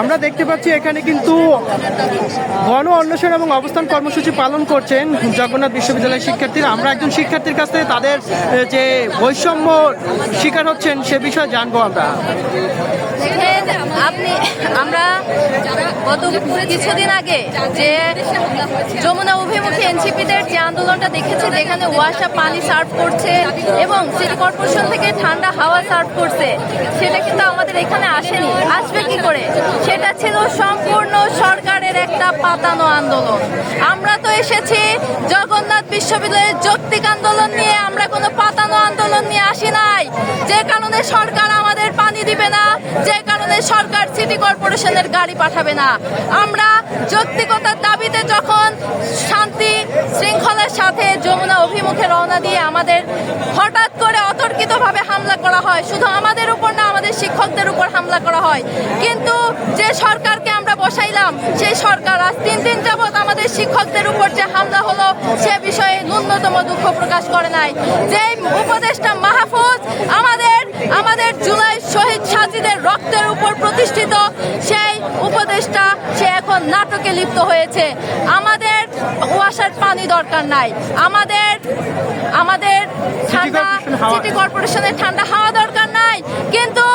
আমরা দেখতে পাচ্ছি এখানে কিন্তু গণ অন্বেষণ এবং অবস্থান কর্মসূচি পালন করছেন জগন্নাথ বিশ্ববিদ্যালয়ের শিক্ষার্থীরা। আমরা একজন শিক্ষার্থীর কাছ থেকে তাদের যে বৈষম্য শিকার হচ্ছেন সে বিষয়ে জানব আমরা। আপনি, আমরা গত কিছুদিন আগে যে যমুনা অভিমুখী এনসিপিদের যে আন্দোলনটা দেখেছি, যেখানে ওয়াসা পানি সার্ভ করছে এবং সিটি কর্পোরেশন থেকে ঠান্ডা হাওয়া সার্ভ করছে, সেটা কিন্তু আমাদের এখানে আসেনি। আসবে কি করে? সেটা ছিল সম্পূর্ণ সরকারের একটা পাতানো আন্দোলন। আমরা তো এসেছি জগন্নাথ বিশ্ববিদ্যালয়ের যৌক্তিক আন্দোলন নিয়ে, আমরা কোনো পাতানো আন্দোলন নিয়ে আসি নাই। যে কারণে সরকার আমাদের পানি দিবে না। যে কারণে সরকার সিটি কর্পোরেশনের গাড়ি পাঠাবে না। আমরা যৌক্তিকতার দাবিতে যখন শান্তি শৃঙ্খলার সাথে যমুনা অভিমুখে রওনা দিয়ে আমাদের হঠাৎ করে অতর্কিতভাবে হামলা করা হয়, শুধু আমাদের উপর না, আমাদের শিক্ষকদের উপর হামলা করা হয়। কিন্তু যে সরকারকে আমরা বসাইলাম, সেই সরকার আজ তিন দিন যাবৎ আমাদের শিক্ষকদের উপর যে হামলা হলো, সে বিষয়ে ন্যূনতম দুঃখ প্রকাশ করে নাই। যে উপদেষ্টা মাহফুজ আমাদের আমাদের জুলাই শহীদ রক্তের উপর প্রতিষ্ঠিত সেই উপদেষ্টা সে এখন নাটকে লিপ্ত হয়েছে। আমাদের ওয়াসার পানি দরকার নাই। আমাদের আমাদের ঠান্ডা সিটি কর্পোরেশনের ঠান্ডা হাওয়া দরকার নাই। কিন্তু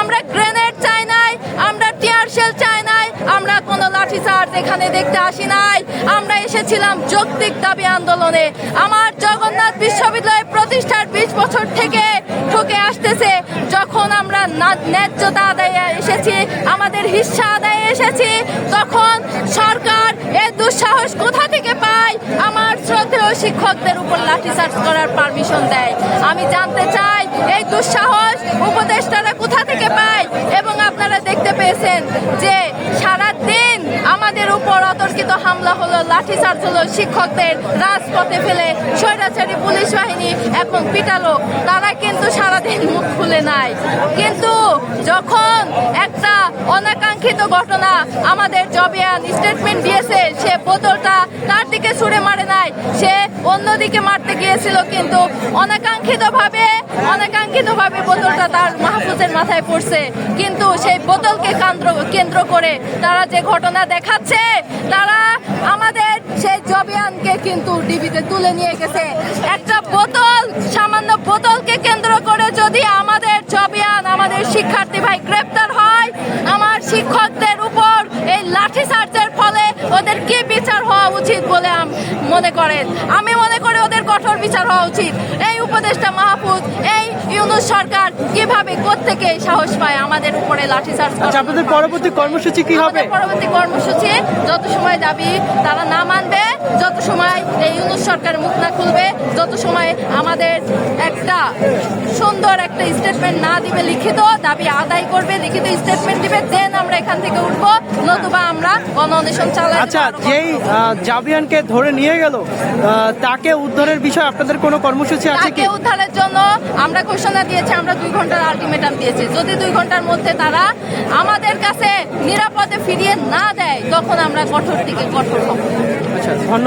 আমরা গ্রেনেড চাই নাই আমরা টিয়ার শেল চাই নাই আমরা কোনো লাঠি চার্জ এখানে দেখতে আসি নাই। আমরা এসেছিলাম যৌক্তিক দাবি আন্দোলনে। আমার জগন্নাথ বিশ্ববিদ্যালয় প্রতিষ্ঠার বিশ বছর থেকে ঠকে আসতেছে। ন্যায্যতা আদায়ে এসেছি, আমাদের হিস্সা আদায়ে এসেছি, তখন সরকার এই দুঃসাহস কোথা থেকে পায়? আমার শ্রদ্ধেয় শিক্ষকদের উপর লাঠিচার্জ করার পারমিশন দেয়। আমি জানতে চাই, এই দুঃসাহস উপদেষ্টারা কোথা থেকে পায়? এবং আপনারা দেখতে পেয়েছেন যে সারা দিন আমাদের উপর অতর্কিত হলো লাঠিচার্জ হলো শিক্ষকদের রাজপথে ফেলে স্বৈরাচারী পুলিশ বাহিনী এবং পিটালো। তারা কিন্তু সারাদিন মুখ খুলে নাই। কিন্তু যখন একটা অনাকাঙ্ক্ষিত ঘটনা আমাদের জবিয়ান স্টেটমেন্ট দিয়েছে, সে বোতলটা তার দিকে ছুড়ে মারে নাই, সে অন্যদিকে মারতে গিয়েছিল কিন্তু অনাকাঙ্ক্ষিতভাবে অনাকাঙ্ক্ষিতভাবে বোতলটা তার মাহফুজের মাথায় পড়ছে। কিন্তু সেই বোতলকে কেন্দ্র কেন্দ্র করে তারা যে ঘটনা দেখাচ্ছে, তারা আমাদের সেই জবিয়ানকে কিন্তু ডিবিতে তুলে নিয়ে গেছে। একটা বোতল, সামান্য বোতলকে কেন্দ্র করে যদি আমাদের জবিয়ান, আমাদের শিক্ষার্থী ভাই গ্রেপ্তার হয়, আমার শিক্ষকদের উপর এই লাঠি চার্জের ফলে ওদের কি বিচার হওয়া উচিত বলে আম- মনে করেন? আমি মনে করি ওদের কঠোর বিচার হওয়া উচিত। এই উপদেষ্টা মাহফুজ, এই ইউনুস সরকার কীভাবে থেকে সাহস পায় আমাদের উপরে লাঠি চার্জ আচ্ছা আপনাদের পরবর্তী কর্মসূচি কি হবে? পরবর্তী কর্মসূচি যত সময় দাবি তারা না মানবে যত সময় এই ইউনুস সরকার মুখ না খুলবে যত সময় আমাদের একটা সুন্দর একটা স্টেটমেন্ট না দিবে লিখিত দাবি আদায় করবে লিখিত স্টেটমেন্ট দিবে দেন আমরা এখান থেকে উঠবো নতুবা আমরা গণ অন্বেষণ চালাই আচ্ছা যেই জাবিয়ানকে ধরে নিয়ে গেল তাকে উদ্ধারের বিষয়ে আপনাদের কোনো কর্মসূচি আছে কি? তাকে উদ্ধারের জন্য আমরা ঘোষণা দিয়েছি আমরা দুই ঘণ্টার আলটিমেটাম দিয়েছি। যদি দুই ঘণ্টার মধ্যে তারা আমাদের কাছে নিরাপদে ফিরিয়ে না দেয় তখন আমরা কঠোর থেকে কঠোর হব। আচ্ছা ধন্যবাদ।